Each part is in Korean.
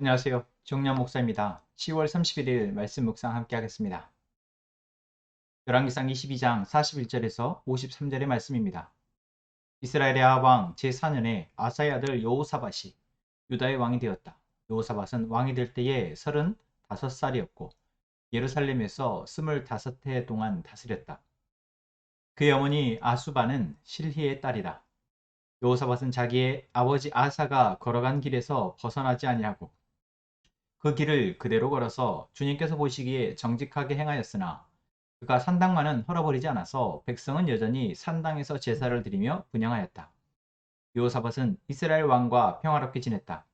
안녕하세요. 정년 목사입니다. 10월 31일 말씀 묵상 함께 하겠습니다. 열왕기상 22장 41절에서 53절의 말씀입니다. 이스라엘의 아왕 제4년에 아사의 아들 여호사밧이 유다의 왕이 되었다. 여호사밧은 왕이 될 때에 35살이었고 예루살렘에서 25해 동안 다스렸다. 그의 어머니 아수바는 실히의 딸이다. 여호사밧은 자기의 아버지 아사가 걸어간 길에서 벗어나지 아니하고 그 길을 그대로 걸어서 주님께서 보시기에 정직하게 행하였으나 그가 산당만은 헐어버리지 않아서 백성은 여전히 산당에서 제사를 드리며 분양하였다. 요사밧은 이스라엘 왕과 평화롭게 지냈다.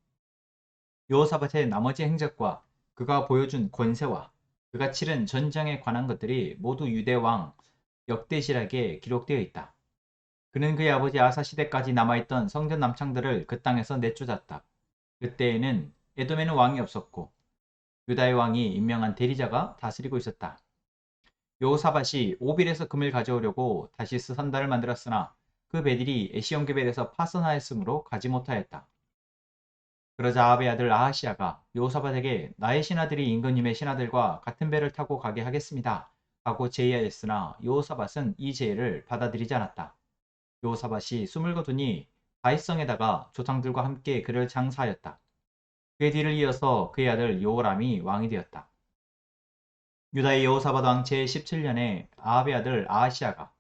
요사밧의 나머지 행적과 그가 보여준 권세와 그가 치른 전쟁에 관한 것들이 모두 유대 왕 역대시락에 기록되어 있다. 그는 그의 아버지 아사 시대까지 남아있던 성전 남창들을 그 땅에서 내쫓았다. 그때에는 에돔에는 왕이 없었고 유다의 왕이 임명한 대리자가 다스리고 있었다. 요사밭이 오빌에서 금을 가져오려고 다시스 선달을 만들었으나 그 배들이 에시온 게벨에서 파선하였으므로 가지 못하였다. 그러자 아합의 아들 아하시아가 요사밭에게 나의 신하들이 임금님의 신하들과 같은 배를 타고 가게 하겠습니다. 하고 제의하였으나 요사밭은 이 제의를 받아들이지 않았다. 요사밭이 숨을 거두니 바이성에다가 조상들과 함께 그를 장사하였다. 그의 뒤를 이어서 그의 아들 요람이 왕이 되었다. 유다의 여호사밧 왕 제 17년에 아합의 아들 아하시아가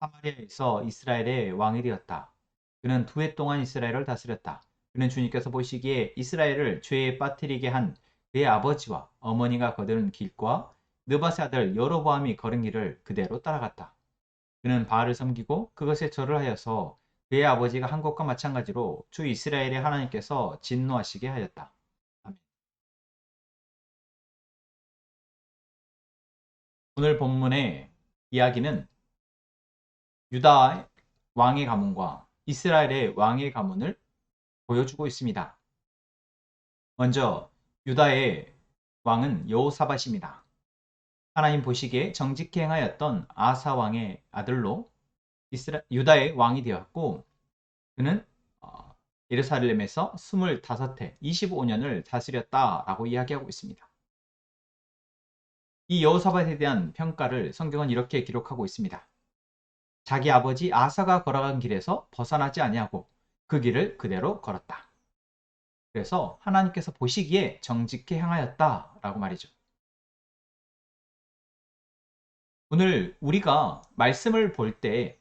사마리아에서 이스라엘의 왕이 되었다. 그는 두 해 동안 이스라엘을 다스렸다. 그는 주님께서 보시기에 이스라엘을 죄에 빠뜨리게 한 그의 아버지와 어머니가 거두는 길과 느바세 아들 여로보암이 걸은 길을 그대로 따라갔다. 그는 바알을 섬기고 그것에 절을 하여서 그의 아버지가 한 것과 마찬가지로 주 이스라엘의 하나님께서 진노하시게 하였다. 오늘 본문의 이야기는 유다 왕의 가문과 이스라엘의 왕의 가문을 보여주고 있습니다. 먼저 유다의 왕은 여호사밧입니다. 하나님 보시기에 정직히 행하였던 아사 왕의 아들로 이스라, 유다의 왕이 되었고 그는 어, 예루살렘에서 25해 25년을 다스렸다라고 이야기하고 있습니다. 이 여호사밧에 대한 평가를 성경은 이렇게 기록하고 있습니다. 자기 아버지 아사가 걸어간 길에서 벗어나지 아니하고 그 길을 그대로 걸었다. 그래서 하나님께서 보시기에 정직히 행하였다라고 말이죠. 오늘 우리가 말씀을 볼 때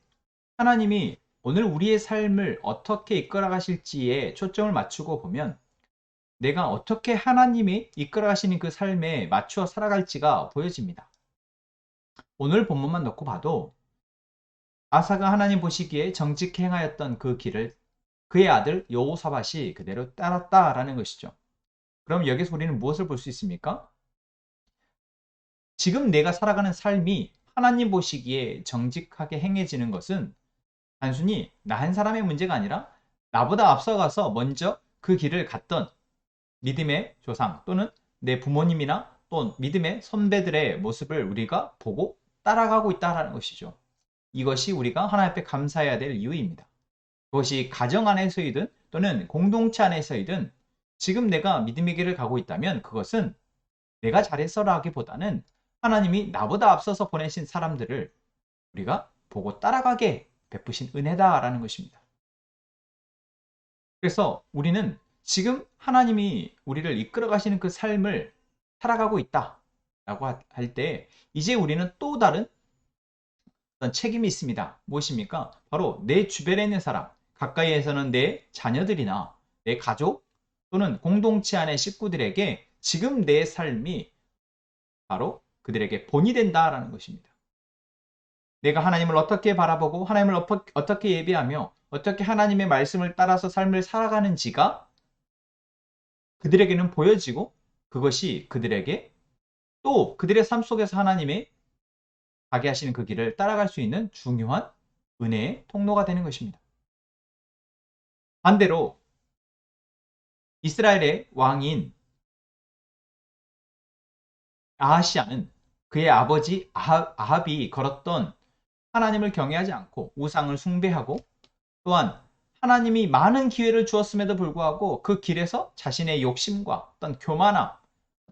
하나님이 오늘 우리의 삶을 어떻게 이끌어 가실지에 초점을 맞추고 보면 내가 어떻게 하나님이 이끌어 가시는 그 삶에 맞추어 살아갈지가 보여집니다. 오늘 본문만 놓고 봐도 아사가 하나님 보시기에 정직히 행하였던 그 길을 그의 아들 여호사밧이 그대로 따랐다라는 것이죠. 그럼 여기서 우리는 무엇을 볼 수 있습니까? 지금 내가 살아가는 삶이 하나님 보시기에 정직하게 행해지는 것은 단순히 나 한 사람의 문제가 아니라 나보다 앞서가서 먼저 그 길을 갔던 믿음의 조상 또는 내 부모님이나 또 믿음의 선배들의 모습을 우리가 보고 따라가고 있다는 것이죠. 이것이 우리가 하나님 앞에 감사해야 될 이유입니다. 그것이 가정 안에서이든 또는 공동체 안에서이든 지금 내가 믿음의 길을 가고 있다면 그것은 내가 잘했어라기보다는 하나님이 나보다 앞서서 보내신 사람들을 우리가 보고 따라가게 베푸신 은혜다라는 것입니다. 그래서 우리는 지금 하나님이 우리를 이끌어 가시는 그 삶을 살아가고 있다. 라고 할 때, 이제 우리는 또 다른 어떤 책임이 있습니다. 무엇입니까? 바로 내 주변에 있는 사람, 가까이에서는 내 자녀들이나 내 가족 또는 공동체 안의 식구들에게 지금 내 삶이 바로 그들에게 본이 된다라는 것입니다. 내가 하나님을 어떻게 바라보고 하나님을 어떻게 예배하며 어떻게 하나님의 말씀을 따라서 삶을 살아가는지가 그들에게는 보여지고 그것이 그들에게 또 그들의 삶 속에서 하나님의 가게 하시는 그 길을 따라갈 수 있는 중요한 은혜의 통로가 되는 것입니다. 반대로 이스라엘의 왕인 아하시아는 그의 아버지 아합이 걸었던 하나님을 경외하지 않고 우상을 숭배하고 또한 하나님이 많은 기회를 주었음에도 불구하고 그 길에서 자신의 욕심과 어떤 교만함,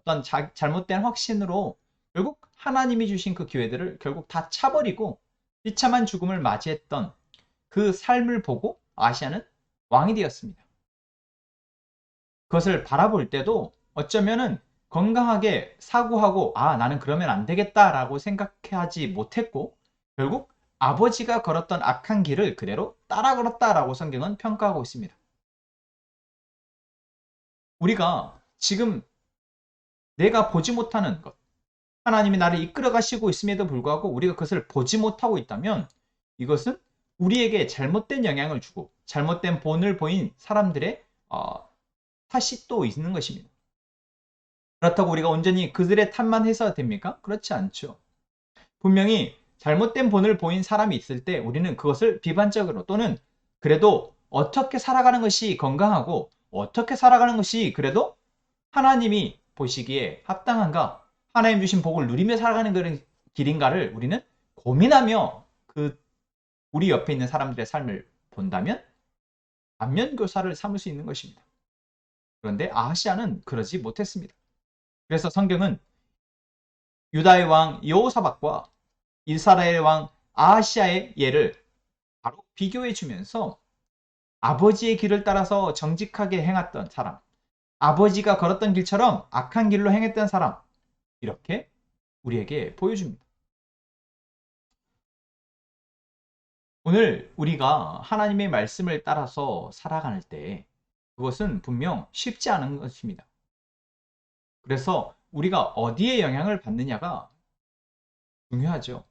어떤 자- 잘못된 확신으로 결국 하나님이 주신 그 기회들을 결국 다 차버리고 비참한 죽음을 맞이했던 그 삶을 보고 아시아는 왕이 되었습니다. 그것을 바라볼 때도 어쩌면은 건강하게 사고하고 아 나는 그러면 안 되겠다라고 생각하지 못했고 결국 아버지가 걸었던 악한 길을 그대로 따라 걸었다라고 성경은 평가하고 있습니다. 우리가 지금 내가 보지 못하는 것, 하나님이 나를 이끌어 가시고 있음에도 불구하고 우리가 그것을 보지 못하고 있다면 이것은 우리에게 잘못된 영향을 주고 잘못된 본을 보인 사람들의 어, 탓이 또 있는 것입니다. 그렇다고 우리가 온전히 그들의 탓만 해서 됩니까? 그렇지 않죠. 분명히 잘못된 본을 보인 사람이 있을 때 우리는 그것을 비판적으로 또는 그래도 어떻게 살아가는 것이 건강하고 어떻게 살아가는 것이 그래도 하나님이 보시기에 합당한가? 하나님 주신 복을 누리며 살아가는 그런 길인가를 우리는 고민하며 그 우리 옆에 있는 사람들의 삶을 본다면 반면 교사를 삼을 수 있는 것입니다. 그런데 아하시아는 그러지 못했습니다. 그래서 성경은 유다의 왕 여호사박과 이스라엘 왕 아하시아의 예를 바로 비교해 주면서 아버지의 길을 따라서 정직하게 행했던 사람, 아버지가 걸었던 길처럼 악한 길로 행했던 사람, 이렇게 우리에게 보여줍니다. 오늘 우리가 하나님의 말씀을 따라서 살아갈 때 그것은 분명 쉽지 않은 것입니다. 그래서 우리가 어디에 영향을 받느냐가 중요하죠.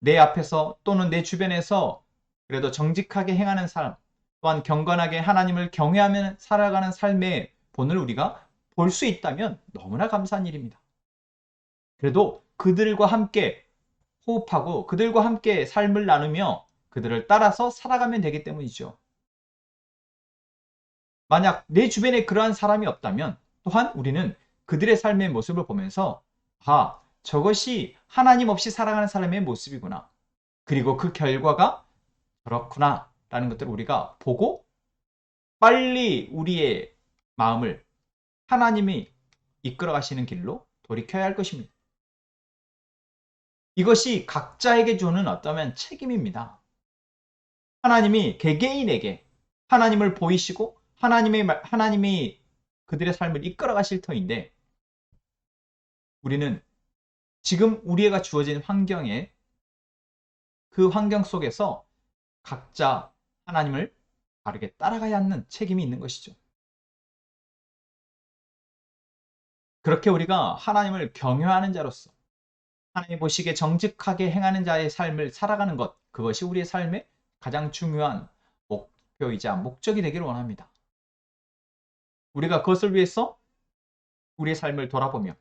내 앞에서 또는 내 주변에서 그래도 정직하게 행하는 삶, 또한 경건하게 하나님을 경외하며 살아가는 삶의 본을 우리가 볼 수 있다면 너무나 감사한 일입니다. 그래도 그들과 함께 호흡하고 그들과 함께 삶을 나누며 그들을 따라서 살아가면 되기 때문이죠. 만약 내 주변에 그러한 사람이 없다면 또한 우리는 그들의 삶의 모습을 보면서 아, 저것이 하나님 없이 살아가는 사람의 모습이구나. 그리고 그 결과가 그렇구나. 라는 것들을 우리가 보고 빨리 우리의 마음을 하나님이 이끌어 가시는 길로 돌이켜야 할 것입니다. 이것이 각자에게 주는 어떠면 책임입니다. 하나님이 개개인에게 하나님을 보이시고 하나님의 하나님이 그들의 삶을 이끌어 가실 터인데 우리는 지금 우리가 주어진 환경에 그 환경 속에서 각자 하나님을 바르게 따라가야 하는 책임이 있는 것이죠. 그렇게 우리가 하나님을 경외하는 자로서 하나님 보시기에 정직하게 행하는 자의 삶을 살아가는 것, 그것이 우리의 삶의 가장 중요한 목표이자 목적이 되기를 원합니다. 우리가 그것을 위해서 우리의 삶을 돌아보며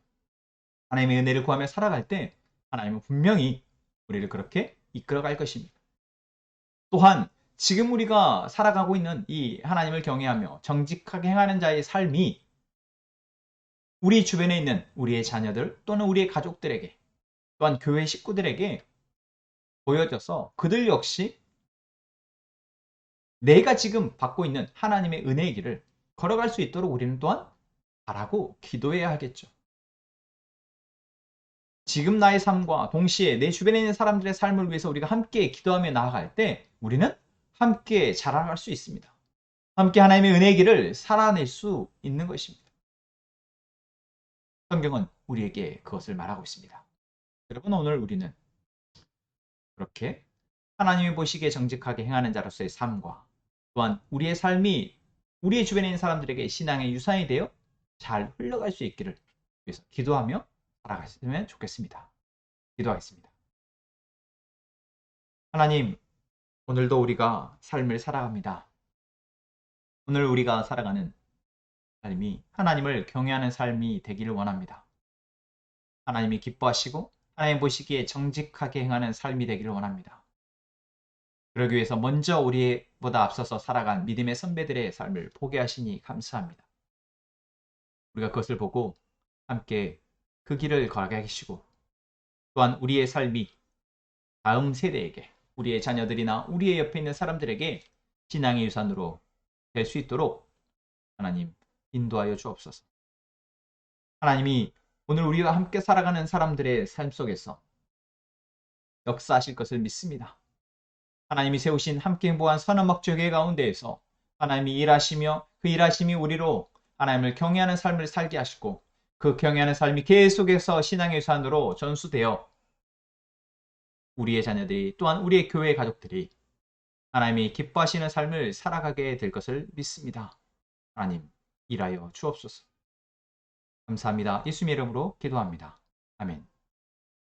하나님의 은혜를 구하며 살아갈 때 하나님은 분명히 우리를 그렇게 이끌어갈 것입니다. 또한 지금 우리가 살아가고 있는 이 하나님을 경외하며 정직하게 행하는 자의 삶이 우리 주변에 있는 우리의 자녀들 또는 우리의 가족들에게 또한 교회 식구들에게 보여져서 그들 역시 내가 지금 받고 있는 하나님의 은혜의 길을 걸어갈 수 있도록 우리는 또한 바라고 기도해야 하겠죠. 지금 나의 삶과 동시에 내 주변에 있는 사람들의 삶을 위해서 우리가 함께 기도하며 나아갈 때 우리는 함께 자라갈 수 있습니다. 함께 하나님의 은혜의 길을 살아낼 수 있는 것입니다. 성경은 우리에게 그것을 말하고 있습니다. 여러분 오늘 우리는 그렇게 하나님이 보시기에 정직하게 행하는 자로서의 삶과 또한 우리의 삶이 우리의 주변에 있는 사람들에게 신앙의 유산이 되어 잘 흘러갈 수 있기를 위해서 기도하며 살아갔으면 좋겠습니다. 기도하겠습니다. 하나님, 오늘도 우리가 삶을 살아갑니다. 오늘 우리가 살아가는 삶이 하나님을 경외하는 삶이 되기를 원합니다. 하나님이 기뻐하시고 하나님 보시기에 정직하게 행하는 삶이 되기를 원합니다. 그러기 위해서 먼저 우리보다 앞서서 살아간 믿음의 선배들의 삶을 보게 하시니 감사합니다. 우리가 그것을 보고 함께 그 길을 걸어가게 하시고 또한 우리의 삶이 다음 세대에게 우리의 자녀들이나 우리의 옆에 있는 사람들에게 신앙의 유산으로 될 수 있도록 하나님 인도하여 주옵소서. 하나님이 오늘 우리와 함께 살아가는 사람들의 삶 속에서 역사하실 것을 믿습니다. 하나님이 세우신 함께 행복한 선한 목적의 가운데에서 하나님이 일하시며 그 일하심이 우리로 하나님을 경외하는 삶을 살게 하시고 그 경외하는 삶이 계속해서 신앙의 유산으로 전수되어 우리의 자녀들이 또한 우리의 교회 가족들이 하나님이 기뻐하시는 삶을 살아가게 될 것을 믿습니다. 하나님 일하여 주옵소서. 감사합니다. 예수님의 이름으로 기도합니다. 아멘.